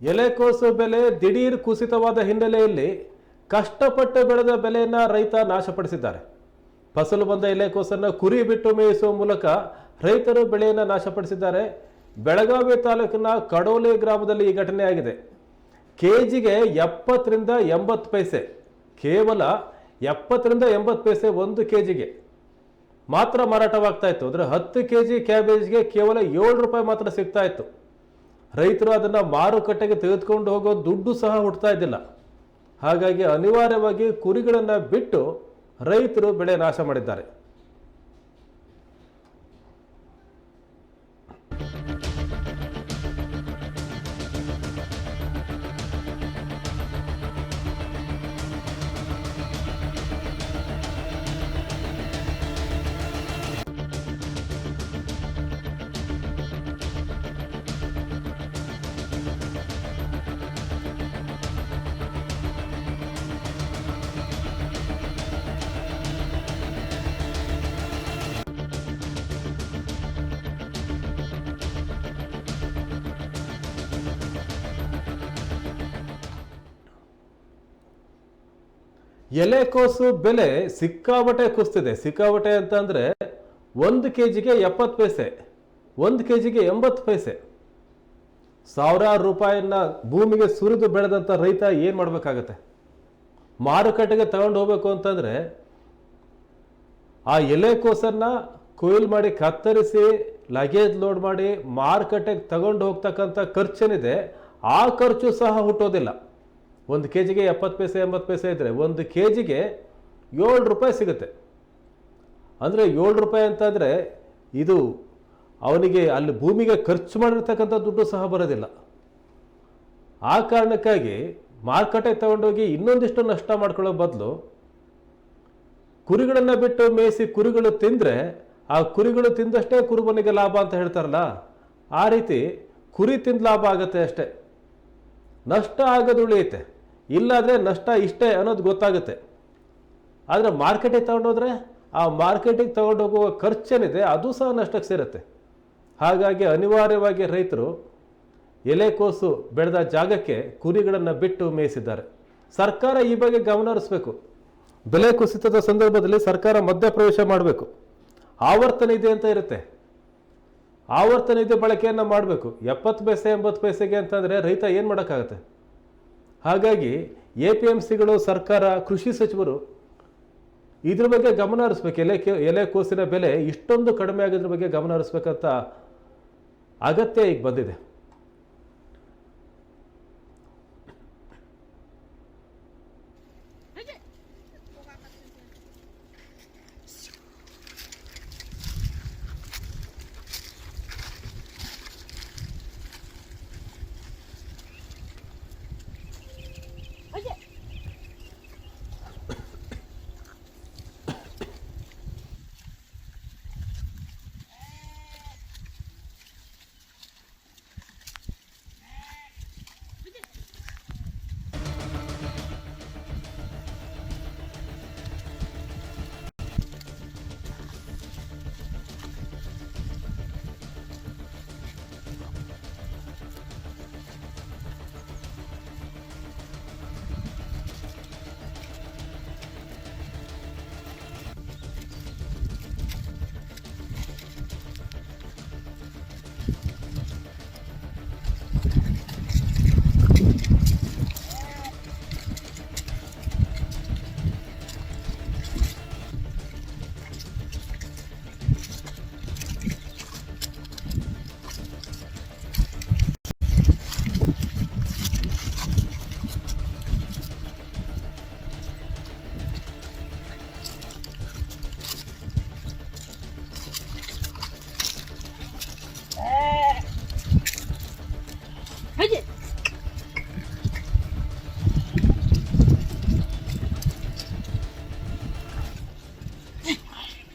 ಎಲೆಕೋಸು ಬೆಲೆ ದಿಢೀರ್ ಕುಸಿತವಾದ ಹಿನ್ನೆಲೆಯಲ್ಲಿ ಕಷ್ಟಪಟ್ಟು ಬೆಳೆದ ಬೆಲೆಯನ್ನು ರೈತ ನಾಶಪಡಿಸಿದ್ದಾರೆ. ಫಸಲು ಬಂದ ಎಲೆಕೋಸನ್ನು ಕುರಿ ಬಿಟ್ಟು ಮೇಯಿಸುವ ಮೂಲಕ ರೈತರು ಬೆಳೆಯನ್ನು ನಾಶಪಡಿಸಿದ್ದಾರೆ. ಬೆಳಗಾವಿ ತಾಲೂಕಿನ ಕಡೋಲಿ ಗ್ರಾಮದಲ್ಲಿ ಈ ಘಟನೆ ಆಗಿದೆ ಕೆ ಜಿಗೆ ಎಪ್ಪತ್ತರಿಂದ ಎಂಬತ್ತು ಪೈಸೆ, ಕೇವಲ ಎಪ್ಪತ್ತರಿಂದ ಎಂಬತ್ತು ಪೈಸೆ ಒಂದು ಕೆ ಜಿಗೆ ಮಾತ್ರ ಮಾರಾಟವಾಗ್ತಾ ಇತ್ತು. ಅಂದರೆ ಹತ್ತು ಕೆ ಜಿ ಕ್ಯಾಬೇಜ್ಗೆ ಕೇವಲ ಏಳು ರೂಪಾಯಿ ಮಾತ್ರ ಸಿಗ್ತಾ ಇತ್ತು. ರೈತರು ಅದನ್ನು ಮಾರುಕಟ್ಟೆಗೆ ತೆಗೆದುಕೊಂಡು ಹೋಗೋ ದುಡ್ಡು ಸಹ ಹುಡ್ತಾ ಇದ್ದಿಲ್ಲ. ಹಾಗಾಗಿ ಅನಿವಾರ್ಯವಾಗಿ ಕುರಿಗಳನ್ನು ಬಿಟ್ಟು ರೈತರು ಬೆಳೆ ನಾಶ ಮಾಡಿದ್ದಾರೆ. ಎಲೆಕೋಸು ಬೆಲೆ ಸಿಕ್ಕಾಬಟ್ಟೆ ಕುಸ್ತಿದೆ. ಸಿಕ್ಕಾಬಟ್ಟೆ ಅಂದರೆ ಒಂದು ಕೆ ಜಿಗೆ ಎಪ್ಪತ್ತು ಪೈಸೆ, ಒಂದು ಕೆ ಜಿಗೆ ಎಂಬತ್ತು ಪೈಸೆ. ಸಾವಿರಾರು ರೂಪಾಯಿನ ಭೂಮಿಗೆ ಸುರಿದು ಬೆಳೆದಂಥ ರೈತ ಏನು ಮಾಡಬೇಕಾಗತ್ತೆ? ಮಾರುಕಟ್ಟೆಗೆ ತಗೊಂಡು ಹೋಗಬೇಕು ಅಂತಂದರೆ ಆ ಎಲೆಕೋಸನ್ನು ಕೊಯ್ಲು ಮಾಡಿ, ಕತ್ತರಿಸಿ ಲಗೇಜ್ ಲೋಡ್ ಮಾಡಿ ಮಾರುಕಟ್ಟೆಗೆ ತಗೊಂಡು ಹೋಗ್ತಕ್ಕಂಥ ಖರ್ಚೇನಿದೆ. ಆ ಖರ್ಚು ಸಹ ಹುಟ್ಟೋದಿಲ್ಲ. ಒಂದು ಕೆ ಜಿಗೆ ಎಪ್ಪತ್ತು ಪೈಸೆ, ಎಂಬತ್ತು ಪೈಸೆ ಇದ್ದರೆ ಒಂದು ಕೆ ಜಿಗೆ ಏಳು ರೂಪಾಯಿ ಸಿಗುತ್ತೆ. ಅಂದರೆ ಏಳು ರೂಪಾಯಿ ಅಂತಂದರೆ ಇದು ಅವನಿಗೆ ಅಲ್ಲಿ ಭೂಮಿಗೆ ಖರ್ಚು ಮಾಡಿರ್ತಕ್ಕಂಥ ದುಡ್ಡು ಸಹ ಬರೋದಿಲ್ಲ. ಆ ಕಾರಣಕ್ಕಾಗಿ ಮಾರುಕಟ್ಟೆಗೆ ತಗೊಂಡೋಗಿ ಇನ್ನೊಂದಿಷ್ಟು ನಷ್ಟ ಮಾಡ್ಕೊಳ್ಳೋ ಬದಲು ಕುರಿಗಳನ್ನು ಬಿಟ್ಟು ಮೇಯಿಸಿ ಕುರಿಗಳು ತಿಂದರೆ ಆ ಕುರಿಗಳು ತಿಂದಷ್ಟೇ ಕುರುಬನಿಗೆ ಲಾಭ ಅಂತ ಹೇಳ್ತಾರಲ್ಲ, ಆ ರೀತಿ ಕುರಿ ತಿಂದ ಲಾಭ ಆಗುತ್ತೆ ಅಷ್ಟೇ. ನಷ್ಟ ಆಗೋದು ಉಳಿಯುತ್ತೆ. ಇಲ್ಲಾದರೆ ನಷ್ಟ ಇಷ್ಟೇ ಅನ್ನೋದು ಗೊತ್ತಾಗುತ್ತೆ. ಆದರೆ ಮಾರ್ಕೆಟಿಗೆ ತಗೊಂಡೋದ್ರೆ ಆ ಮಾರ್ಕೆಟಿಗೆ ತಗೊಂಡೋಗುವ ಖರ್ಚೇನಿದೆ, ಅದು ಸಹ ನಷ್ಟಕ್ಕೆ ಸೇರುತ್ತೆ. ಹಾಗಾಗಿ ಅನಿವಾರ್ಯವಾಗಿ ರೈತರು ಎಲೆಕೋಸು ಬೆಳೆದ ಜಾಗಕ್ಕೆ ಕುರಿಗಳನ್ನು ಬಿಟ್ಟು ಮೇಯಿಸಿದ್ದಾರೆ. ಸರ್ಕಾರ ಈ ಬಗ್ಗೆ ಗಮನ ಹರಿಸಬೇಕು. ಬೆಲೆ ಕುಸಿತದ ಸಂದರ್ಭದಲ್ಲಿ ಸರ್ಕಾರ ಮಧ್ಯಪ್ರವೇಶ ಮಾಡಬೇಕು. ಆವರ್ತನ ಇದೆ ಅಂತ ಇರುತ್ತೆ. ಆವರ್ತನ ಇದೆ ಬಳಕೆಯನ್ನು ಮಾಡಬೇಕು. ಎಪ್ಪತ್ತು ಪೈಸೆ, ಎಂಬತ್ತು ಪೈಸೆಗೆ ಅಂತಂದರೆ ರೈತ ಏನು ಮಾಡೋಕ್ಕಾಗತ್ತೆ? ಹಾಗಾಗಿ ಎ ಪಿ ಎಂ ಸಿಗಳು, ಸರ್ಕಾರ, ಕೃಷಿ ಸಚಿವರು ಇದ್ರ ಬಗ್ಗೆ ಗಮನ ಹರಿಸ್ಬೇಕು. ಎಲೆ ಎಲೆಕೋಸಿನ ಬೆಲೆ ಇಷ್ಟೊಂದು ಕಡಿಮೆ ಆಗಿದ್ರ ಬಗ್ಗೆ ಗಮನ ಹರಿಸ್ಬೇಕಂತ ಅಗತ್ಯ ಈಗ ಬಂದಿದೆ.